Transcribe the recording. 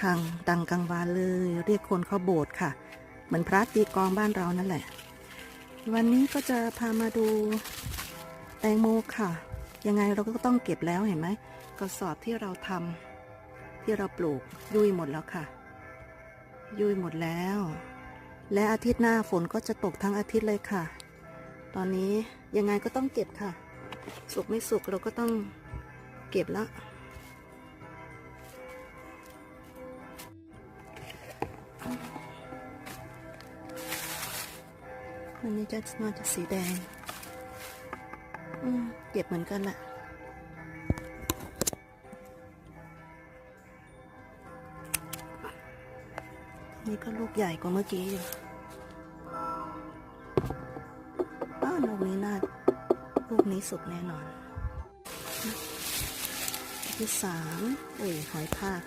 ฆังดังกังวานเลย เรียกคนเข้าโบสถ์ค่ะ เหมือนพระตีกองบ้านเรานั่นแหละ วันนี้ก็จะพามาดูแตงโมค่ะ ยังไงเราก็ต้องเก็บแล้วเห็นไหมกระสอบที่เราทำที่เราปลูกยุ่ยหมดแล้วค่ะ ยุ่ยหมดแล้ว และอาทิตย์หน้าฝนก็จะตกทั้งอาทิตย์เลยค่ะ ตอนนี้ยังไงก็ต้องเก็บค่ะ สุกไม่สุกเราก็ต้องเก็บแล้ว อันนี้จะน่าจะสีแดง อืมเก็บเหมือนกันแหละนี่ก็ลูกใหญ่กว่าเมื่อกี้อยู่อ้าลูกนี้น่า ลูกนี้สุกแน่นอนที่สามเอ้ยหอยทาก